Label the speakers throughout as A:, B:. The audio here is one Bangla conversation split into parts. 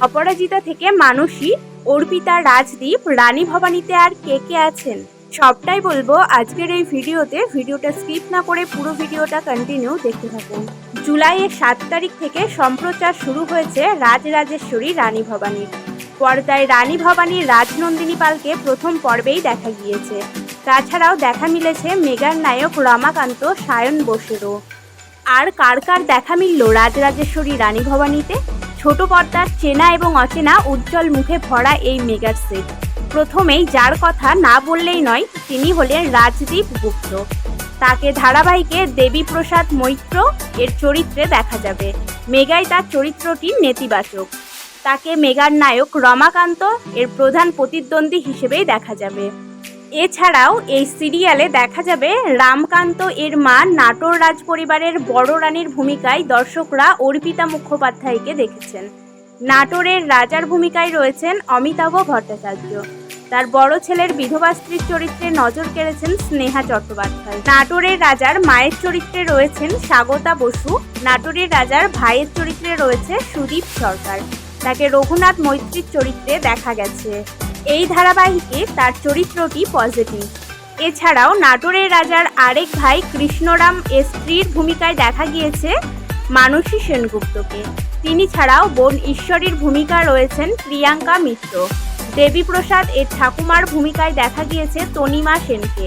A: অপরাজিতা থেকে মানসী, অর্পিতা, রাজদীপ, রানী ভবানীতে আর কে কে আছেন? সবটাই বলব আজকের এই ভিডিওতে। ভিডিওটা স্কিপ না করে পুরো ভিডিওটা কন্টিনিউ দেখতে থাকুন। জুলাইয়ের সাত তারিখ থেকে সম্প্রচার শুরু হয়েছে রাজরাজেশ্বরী রানী ভবানীর। পর্দায় রানী ভবানীর রাজনন্দিনী পালকে প্রথম পর্বেই দেখা গিয়েছে। তাছাড়াও দেখা মিলেছে মেগার নায়ক রমাকান্ত, সায়ন বসেরও। আর কার কার দেখা মিলল রাজরাজেশ্বরী রানী ভবানীতে? ছোট পর্দার চেনা এবং অচেনা উজ্জ্বল মুখে ভরা এই মেগার সেট প্রথমেই যার কথা না বললেই নয়, তিনি হলেন রাজদীপ গুপ্ত। তাকে ধারাবাহিকে দেবীপ্রসাদ মৈত্র এর চরিত্রে দেখা যাবে। মেগাই তার চরিত্রটি নেতিবাচক। তাকে মেগার নায়ক রমাকান্ত এর প্রধান প্রতিদ্বন্দ্বী হিসেবেই দেখা যাবে। এছাড়াও এই সিরিয়ালে দেখা যাবে রামকান্ত এর মা নাটোর রাজ পরিবারের বড় রানীর ভূমিকায় দর্শকরা অর্পিতা মুখোপাধ্যায়কে দেখেছেন। নাটোরের রাজার ভূমিকায় রয়েছেন অমিতাভ ভট্টাচার্য। তার বড় ছেলের বিধবা স্ত্রীর চরিত্রে নজর কেড়েছেন স্নেহা চট্টোপাধ্যায়। নাটোরের রাজার মায়ের চরিত্রে রয়েছেন স্বাগতা বসু। নাটোরের রাজার ভাইয়ের চরিত্রে রয়েছে সুদীপ সরকার। তাকে রঘুনাথ মৈত্রীর চরিত্রে দেখা গেছে। এই ধারাবাহিকে তার চরিত্রটি পজিটিভ। এছাড়াও নাটোরের রাজার আরেক ভাই কৃষ্ণরাম স্ত্রীর ভূমিকায় দেখা গিয়েছে মানসী সেনগুপ্তকে। তিনি ছাড়াও বোন ঈশ্বরীর ভূমিকা রয়েছেন প্রিয়াঙ্কা মিত্র। দেবীপ্রসাদ এর ঠাকুমার ভূমিকায় দেখা গিয়েছে তনিমা সেনকে।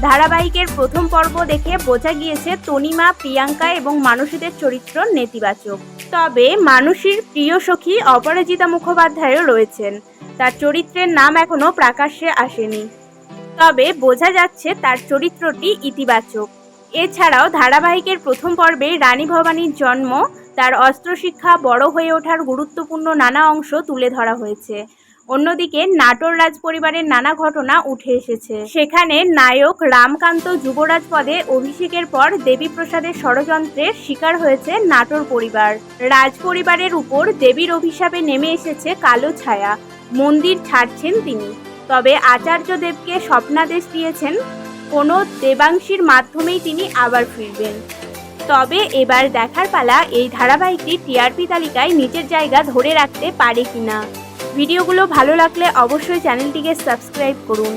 A: ধারাবাহিকের প্রথম পর্ব দেখে বোঝা গিয়েছে তনিমা, প্রিয়াঙ্কা এবং মানসীদের চরিত্র নেতিবাচক। তবে মানসীর প্রিয় সখী অপরাজিতা মুখোপাধ্যায়ও রয়েছেন। তার চরিত্রের নাম এখনও প্রকাশ্যে আসেনি। তবে বোঝা যাচ্ছে তার চরিত্রটি ইতিবাচক। এছাড়াও ধারাবাহিকের প্রথম পর্বে রানী ভবানীর জন্ম, তার অস্ত্রশিক্ষা বড় হয়ে ওঠার গুরুত্বপূর্ণ নানা অংশ তুলে ধরা হয়েছে। অন্যদিকে নাটোর রাজ পরিবারের নানা ঘটনা উঠে এসেছে। সেখানে নায়ক রামকান্ত যুবরাজ পদে অভিষেকের পর দেবীপ্রসাদের ষড়যন্ত্রের শিকার হয়েছে নাটোর পরিবার। রাজ পরিবারের উপর দেবীর অভিশাপে নেমে এসেছে কালো ছায়া। মন্দির ছাড়ছেন তিনি। তবে আচার্যদেবকে স্বপ্নাদেশ দিয়েছেন, কোনো দেবাংশীর মাধ্যমেই তিনি আবার ফিরবেন। তবে এবার দেখার পালা এই ধারাবাহিকটি টিআরপি তালিকায় নিজের জায়গা ধরে রাখতে পারে কিনা। ভিডিওগুলো ভালো লাগলে অবশ্যই চ্যানেলটিকে সাবস্ক্রাইব করুন।